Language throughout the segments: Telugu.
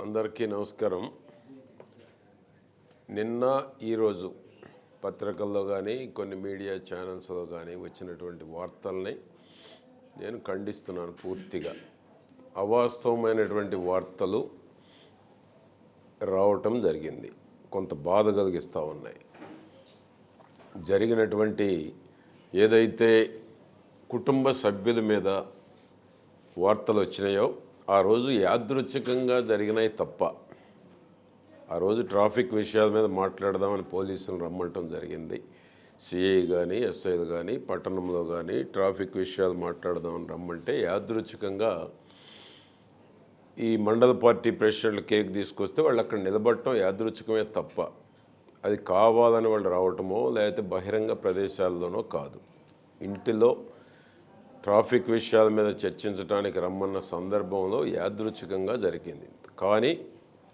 అందరికీ నమస్కారం. నిన్న ఈరోజు పత్రికల్లో కానీ కొన్ని మీడియా ఛానల్స్లో కానీ వచ్చినటువంటి వార్తల్ని నేను ఖండిస్తున్నాను పూర్తిగా. అవాస్తవమైనటువంటి వార్తలు రావటం జరిగింది. కొంత బాధ కలిగిస్తూ ఉన్నాయి. జరిగినటువంటి ఏదైతే కుటుంబ సభ్యుల మీద వార్తలు వచ్చినాయో ఆ రోజు యాదృచ్ఛికంగా జరిగినాయి తప్ప ఆ రోజు ట్రాఫిక్ విషయాల మీద మాట్లాడదామని పోలీసులు రమ్మటం జరిగింది. సిఐ కానీ ఎస్ఐలు కానీ పట్టణంలో కానీ ట్రాఫిక్ విషయాలు మాట్లాడదామని రమ్మంటే యాదృచ్ఛికంగా ఈ మండల పార్టీ ప్రెసిడెంట్లు కేక్ తీసుకొస్తే వాళ్ళు అక్కడ నిలబడటం యాదృచ్ఛికమే తప్ప అది కావాలని వాళ్ళు రావటమో లేకపోతే బహిరంగ ప్రదేశాల్లోనో కాదు. ఇంటిలో ట్రాఫిక్ విషయాల మీద చర్చించడానికి రమ్మన్న సందర్భంలో యాదృచ్ఛికంగా జరిగింది. కానీ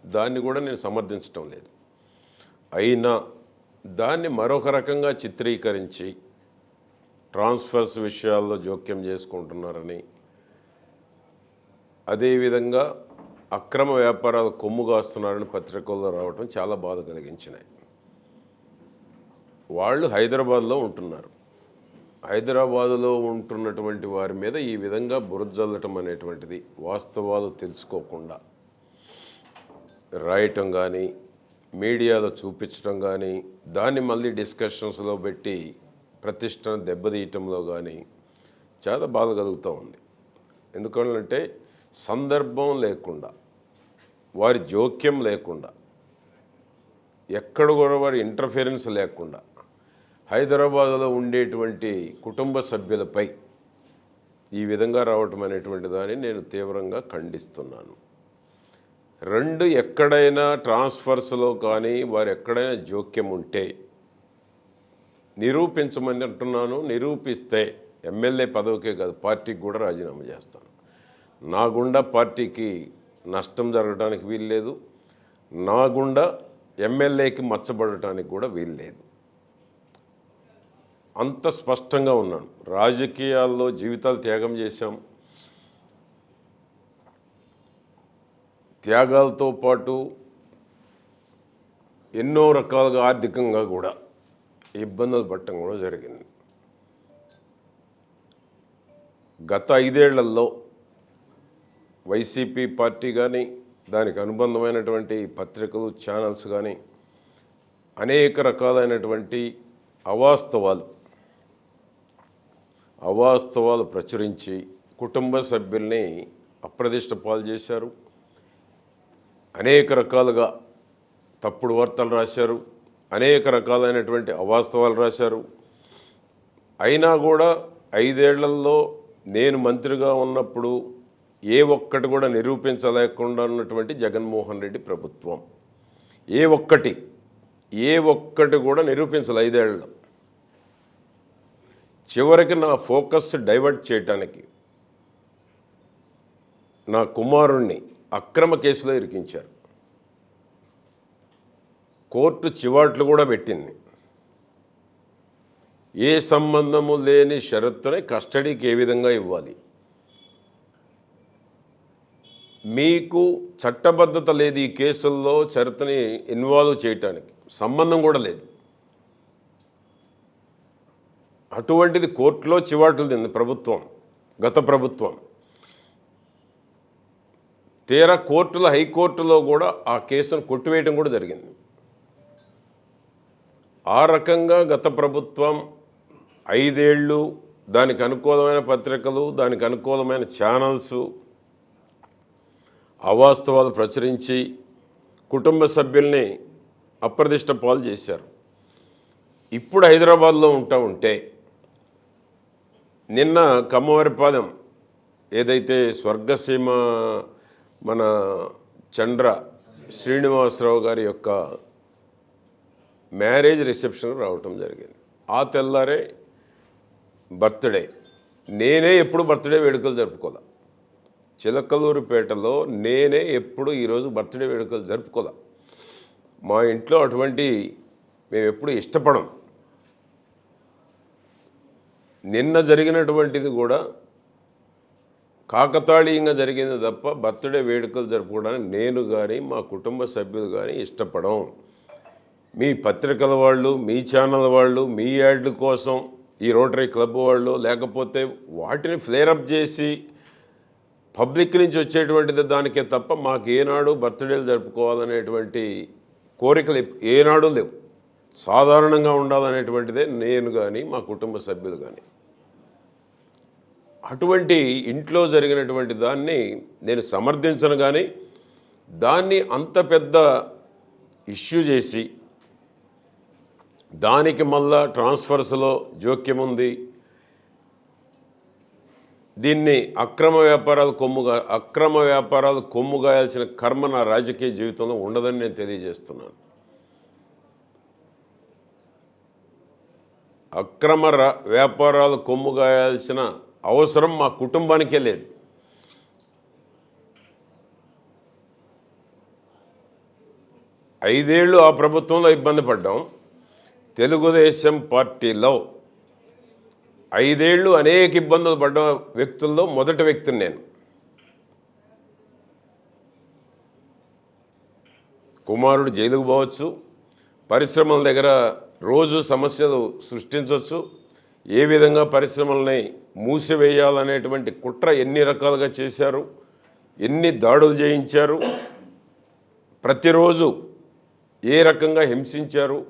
దాన్ని కూడా నేను సమర్థించటం లేదు. అయినా దాన్ని మరొక రకంగా చిత్రీకరించి ట్రాన్స్ఫర్స్ విషయాల్లో జోక్యం చేసుకుంటున్నారని అదేవిధంగా అక్రమ వ్యాపారాలు కొమ్ము కాస్తున్నారని పత్రికల్లో రావటం చాలా బాధ కలిగించినాయి. వాళ్ళు హైదరాబాద్లో ఉంటున్నారు. హైదరాబాదులో ఉంటున్నటువంటి వారి మీద ఈ విధంగా బురజల్లటం అనేటువంటిది వాస్తవాలు తెలుసుకోకుండా రాయటం కానీ మీడియాలో చూపించడం కానీ దాన్ని మళ్ళీ డిస్కషన్స్లో పెట్టి ప్రతిష్టను దెబ్బతీయటంలో కానీ చాలా బాధ కలుగుతూ ఉంది. ఎందుకంటే సందర్భం లేకుండా వారి జోక్యం లేకుండా ఎక్కడ కూడా వారి ఇంటర్ఫిరెన్స్ లేకుండా హైదరాబాదులో ఉండేటువంటి కుటుంబ సభ్యులపై ఈ విధంగా రావటం అనేటువంటి దాన్ని నేను తీవ్రంగా ఖండిస్తున్నాను. రెండు ఎక్కడైనా ట్రాన్స్ఫర్స్లో కానీ వారు ఎక్కడైనా జోక్యం ఉంటే నిరూపించమని అంటున్నాను నిరూపిస్తే ఎమ్మెల్యే పదవికే కాదు పార్టీకి కూడా రాజీనామా చేస్తాను. నా గుండా పార్టీకి నష్టం జరగడానికి వీల్లేదు. నా గుండా ఎమ్మెల్యేకి మచ్చబడటానికి కూడా వీల్లేదు. అంత స్పష్టంగా ఉన్నాను రాజకీయాల్లో జీవితాలు త్యాగం చేశాం. త్యాగాలతో పాటు ఎన్నో రకాలుగా ఆర్థికంగా కూడా ఇబ్బందులు పట్టడం కూడా జరిగింది. గత ఐదేళ్ళలో వైసీపీ పార్టీ కానీ దానికి అనుబంధమైనటువంటి పత్రికలు ఛానల్స్ కానీ అనేక రకాలైనటువంటి అవాస్తవాలు అవాస్తవాలు ప్రచురించి కుటుంబ సభ్యుల్ని అప్రదిష్ట పాలు చేశారు. అనేక రకాలుగా తప్పుడు వార్తలు రాశారు. అనేక రకాలైనటువంటి అవాస్తవాలు రాశారు. అయినా కూడా ఐదేళ్ళలో నేను మంత్రిగా ఉన్నప్పుడు ఏ ఒక్కటి కూడా నిరూపించలేకుండా ఉన్నటువంటి జగన్మోహన్ రెడ్డి ప్రభుత్వం. ఏ ఒక్కటి ఏ ఒక్కటి కూడా నిరూపించలే ఐదేళ్ళలో చివరికి నా ఫోకస్ డైవర్ట్ చేయటానికి నా కుమారుణ్ణి అక్రమ కేసులో ఇరికించారు. కోర్టు చివాట్లు కూడా పెట్టింది. ఏ సంబంధము లేని షరతుని కస్టడీకి ఏ విధంగా ఇవ్వాలి? మీకు చట్టబద్ధత లేదు ఈ కేసుల్లో షరతుని ఇన్వాల్వ్ చేయటానికి. సంబంధం కూడా లేదు. అటువంటిది కోర్టులో చివాట్లు తింది ప్రభుత్వం గత ప్రభుత్వం. తీరా కోర్టులో హైకోర్టులో కూడా ఆ కేసును కొట్టివేయడం కూడా జరిగింది. ఆ రకంగా గత ప్రభుత్వం ఐదేళ్ళు దానికి అనుకూలమైన పత్రికలు దానికి అనుకూలమైన ఛానల్స్ అవాస్తవాలు ప్రచురించి కుటుంబ సభ్యుల్ని అప్రదిష్ట పాలు చేశారు. ఇప్పుడు హైదరాబాద్లో ఉంటా ఉంటే నిన్న కమ్మవారిపాలెం ఏదైతే స్వర్గసీమ మన చంద్ర శ్రీనివాసరావు గారి యొక్క మ్యారేజ్ రిసెప్షన్ రావటం జరిగింది. ఆ తెల్లారే బర్త్డే. నేనే ఎప్పుడు బర్త్డే వేడుకలు జరుపుకోలే. చిలకలూరుపేటలో నేనే ఎప్పుడు ఈరోజు బర్త్డే వేడుకలు జరుపుకోలే. మా ఇంట్లో అటువంటి మేము ఎప్పుడు ఇష్టపడం నిన్న జరిగినటువంటిది కూడా కాకతాళీయంగా జరిగింది తప్ప బర్త్డే వేడుకలు జరుపుకోవడానికి నేను కానీ మా కుటుంబ సభ్యులు కానీ ఇష్టపడం. మీ పత్రికల వాళ్ళు మీ ఛానల్ వాళ్ళు మీ యాడ్ల కోసం ఈ రోటరీ క్లబ్ వాళ్ళు లేకపోతే వాటిని ఫ్లేరప్ చేసి పబ్లిక్ నుంచి వచ్చేటువంటిది దానికే తప్ప మాకు ఏనాడు బర్త్డేలు జరుపుకోవాలనేటువంటి కోరికలు ఏనాడు లేవు. సాధారణంగా ఉండాలనేటువంటిదే నేను కానీ మా కుటుంబ సభ్యులు కానీ అటువంటి ఇంట్లో జరిగినటువంటి దాన్ని నేను సమర్థించను కానీ దాన్ని అంత పెద్ద ఇష్యూ చేసి దానికి మళ్ళా ట్రాన్స్ఫర్స్లో జోక్యం ఉంది. దీన్ని అక్రమ వ్యాపారాలు కొమ్ముగా అక్రమ వ్యాపారాలు కొమ్ముగాయాల్సిన కర్మ నా రాజకీయ జీవితంలో ఉండదని నేను తెలియజేస్తున్నాను. అక్రమ రా- వ్యాపారాలు కొమ్ముగాయాల్సిన అవసరం మా కుటుంబానికే లేదు. ఐదేళ్ళు ఆ ప్రభుత్వంలో ఇబ్బంది పడ్డాం. తెలుగుదేశం పార్టీలో ఐదేళ్ళు అనేక ఇబ్బందులు పడ్డ వ్యక్తుల్లో మొదటి వ్యక్తిని నేను. కుమారుడు జైలుకు పోవచ్చు. పరిశ్రమల దగ్గర రోజు సమస్యలు సృష్టించవచ్చు. ఏ విధంగా పరిశ్రమల్ని మూసివేయాలనేటువంటి కుట్ర ఎన్ని రకాలుగా చేశారు? ఎన్ని దాడులు చేయించారు? ప్రతిరోజు ఏ రకంగా హింసించారు?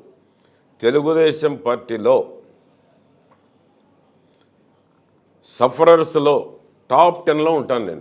తెలుగుదేశం పార్టీలో సఫరర్స్లో టాప్ టెన్లో ఉంటాను నేను.